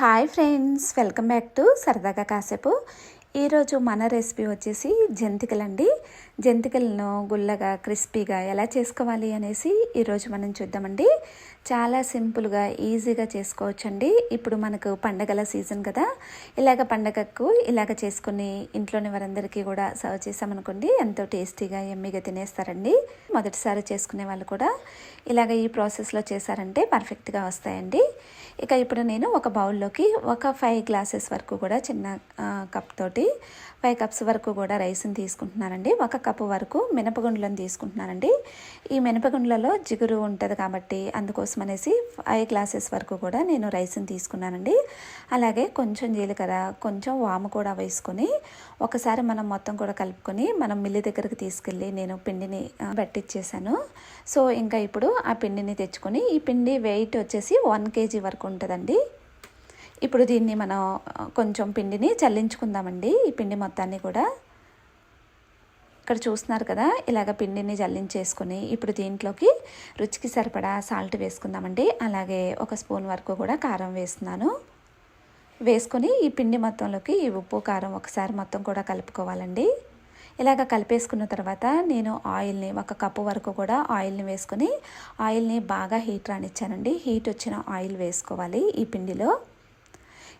Hi friends welcome back to సరదాగా కాసేపు. ఈరోజు మన రెసిపీ వచ్చేసి జంతికలండి. జంతికలను గుల్లగా క్రిస్పీగా ఎలా చేసుకోవాలి అనేసి ఈరోజు మనం చూద్దామండి. చాలా సింపుల్గా ఈజీగా చేసుకోవచ్చండి. ఇప్పుడు మనకు పండగల సీజన్ కదా. ఇలాగ పండగకు ఇలాగ చేసుకుని ఇంట్లోని వారందరికీ కూడా సర్వ్ చేసామనుకోండి ఎంతో టేస్టీగా ఎమ్మిగా తినేస్తారండి. మొదటిసారి చేసుకునే వాళ్ళు కూడా ఇలాగ ఈ ప్రాసెస్లో చేశారంటే పర్ఫెక్ట్గా వస్తాయండి. ఇక ఇప్పుడు నేను ఒక బౌల్లోకి ఒక ఫైవ్ గ్లాసెస్ వరకు కూడా చిన్న కప్ తోటి ఫైవ్ కప్స్ వరకు కూడా రైస్ని తీసుకుంటున్నానండి ఒక కప్పు వరకు మినపగుండ్లను తీసుకుంటున్నానండి ఈ మినపగుండ్లలో జిగురు ఉంటుంది కాబట్టి అందుకోసం అనేసి ఫైవ్ గ్లాసెస్ వరకు కూడా నేను రైస్ని తీసుకున్నానండి. అలాగే కొంచెం జీలకర్ర కొంచెం వాము కూడా వేసుకొని ఒకసారి మనం మొత్తం కూడా కలుపుకొని మనం మిల్లి దగ్గరికి తీసుకెళ్ళి నేను పిండిని పట్టించేసాను సో ఇంకా ఇప్పుడు ఆ పిండిని తెచ్చుకొని ఈ పిండి వెయిట్ వచ్చేసి వన్ కేజీ వరకు ఉంటుందండి. ఇప్పుడు దీన్ని మనం కొంచెం పిండిని చల్లించుకుందామండి. ఈ పిండి మొత్తాన్ని కూడా. ఇక్కడ చూస్తున్నారు కదా ఇలాగ పిండిని చల్లించేసుకుని ఇప్పుడు దీంట్లోకి రుచికి సరిపడా సాల్ట్ వేసుకుందామండి. అలాగే ఒక స్పూన్ వరకు కూడా కారం వేస్తున్నాను. వేసుకొని ఈ పిండి మొత్తంలోకి ఈ ఉప్పు కారం ఒకసారి మొత్తం కూడా కలుపుకోవాలండి. ఇలాగ కలిపేసుకున్న తర్వాత నేను ఆయిల్ని ఒక కప్పు వరకు కూడా ఆయిల్ని వేసుకొని ఆయిల్ని బాగా హీట్ రానిచ్చానండి. హీట్ వచ్చిన ఆయిల్ వేసుకోవాలి ఈ పిండిలో.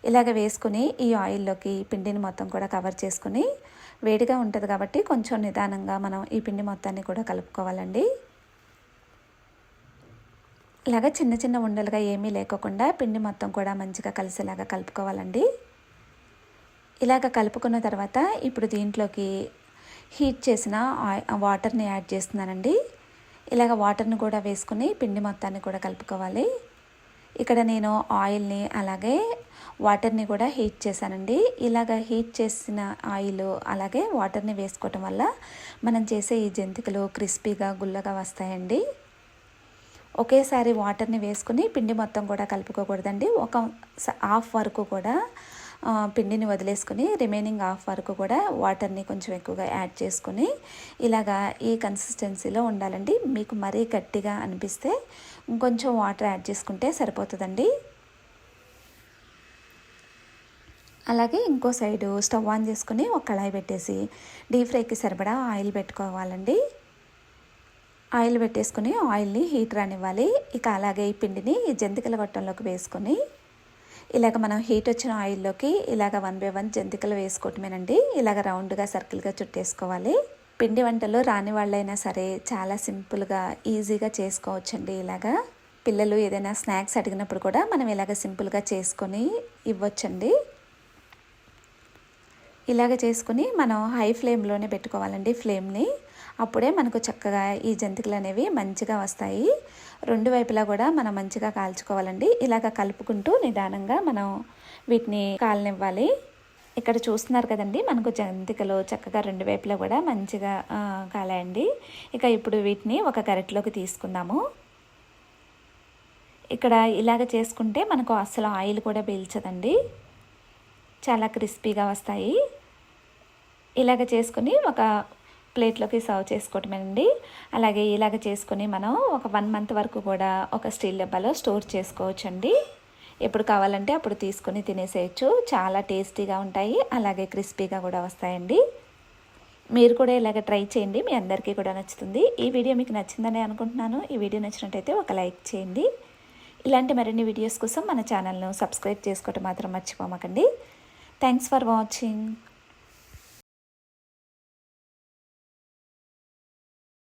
ఇలాగ వేసుకుని ఈ ఆయిల్లోకి పిండిని మొత్తం కూడా కవర్ చేసుకుని వేడిగా ఉంటుంది కాబట్టి కొంచెం నిదానంగా మనం ఈ పిండి మొత్తాన్ని కూడా కలుపుకోవాలండి. ఇలాగ చిన్న చిన్న ఉండలుగా ఏమీ లేకోకుండా పిండి మొత్తం కూడా మంచిగా కలిసేలాగా కలుపుకోవాలండి. ఇలాగ కలుపుకున్న తర్వాత ఇప్పుడు దీంట్లోకి హీట్ చేసిన వాటర్ని యాడ్ చేస్తున్నానండి. ఇలాగ వాటర్ని కూడా వేసుకుని పిండి మొత్తాన్ని కూడా కలుపుకోవాలి. ఇక్కడ నేను ఆయిల్ని అలాగే వాటర్ని కూడా హీట్ చేశానండి. ఇలాగ హీట్ చేసిన ఆయిల్ అలాగే వాటర్ని వేసుకోవటం వల్ల మనం చేసే ఈ జంతికలు క్రిస్పీగా గుల్లగా వస్తాయండి. ఒకేసారి వాటర్ని వేసుకుని పిండి మొత్తం కూడా కలుపుకోకూడదండి. ఒక హాఫ్ వరకు కూడా పిండిని వదిలేసుకుని రిమైనింగ్ హాఫ్ వరకు కూడా వాటర్ని కొంచెం ఎక్కువగా యాడ్ చేసుకొని ఇలాగా ఈ కన్సిస్టెన్సీలో ఉండాలండి. మీకు మరీ గట్టిగా అనిపిస్తే ఇంకొంచెం వాటర్ యాడ్ చేసుకుంటే సరిపోతుందండి. అలాగే ఇంకో సైడు స్టవ్ ఆన్ చేసుకుని ఒక కళాయి పెట్టేసి డీప్ ఫ్రైకి సరిపడా ఆయిల్ పెట్టుకోవాలండి. ఆయిల్ పెట్టేసుకుని ఆయిల్ని హీట్ రానివ్వాలి. ఇక అలాగే ఈ పిండిని ఈ జంతికల గొట్టంలోకి వేసుకొని ఇలాగ మనం హీట్ వచ్చిన ఆయిల్లోకి ఇలాగ వన్ బై వన్ జంతికలు వేసుకోవటమేనండి. ఇలాగ రౌండ్గా సర్కిల్గా చుట్టేసుకోవాలి. పిండి వంటలు రాని వాళ్ళైనా సరే చాలా సింపుల్గా ఈజీగా చేసుకోవచ్చండి ఇలాగా. పిల్లలు ఏదైనా స్నాక్స్ అడిగినప్పుడు కూడా మనం ఇలాగ సింపుల్గా చేసుకొని ఇవ్వచ్చండి. ఇలాగ చేసుకుని మనం హై ఫ్లేమ్లోనే పెట్టుకోవాలండి ఫ్లేమ్ని. అప్పుడే మనకు చక్కగా ఈ జంతికలు అనేవి మంచిగా వస్తాయి. రెండు వైపులా కూడా మనం మంచిగా కాల్చుకోవాలండి. ఇలాగ కలుపుకుంటూ నిదానంగా మనం వీటిని కాలనివ్వాలి. ఇక్కడ చూస్తున్నారు కదండి మనకు జంతికలు చక్కగా రెండు వైపులా కూడా మంచిగా కాలాయండి. ఇక ఇప్పుడు వీటిని ఒక గరిటలోకి తీసుకుందాము. ఇక్కడ ఇలాగ చేసుకుంటే మనకు అస్సలు ఆయిల్ కూడా పీల్చదండి. చాలా క్రిస్పీగా వస్తాయి. ఇలాగ చేసుకుని ఒక ప్లేట్లోకి సర్వ్ చేసుకోవటమేనండి. అలాగే ఇలాగ చేసుకుని మనం ఒక వన్ మంత్ వరకు కూడా ఒక స్టీల్ డబ్బాలో స్టోర్ చేసుకోవచ్చండి. ఎప్పుడు కావాలంటే అప్పుడు తీసుకొని తినేసేయచ్చు. చాలా టేస్టీగా ఉంటాయి. అలాగే క్రిస్పీగా కూడా వస్తాయండి. మీరు కూడా ఇలాగ ట్రై చేయండి. మీ అందరికీ కూడా నచ్చుతుంది. ఈ వీడియో మీకు నచ్చిందని అనుకుంటున్నాను. ఈ వీడియో నచ్చినట్టయితే ఒక లైక్ చేయండి. ఇలాంటి మరిన్ని వీడియోస్ కోసం మన ఛానల్ను సబ్స్క్రైబ్ చేసుకోవటం మాత్రం మర్చిపోమకండి. Thanks for watching.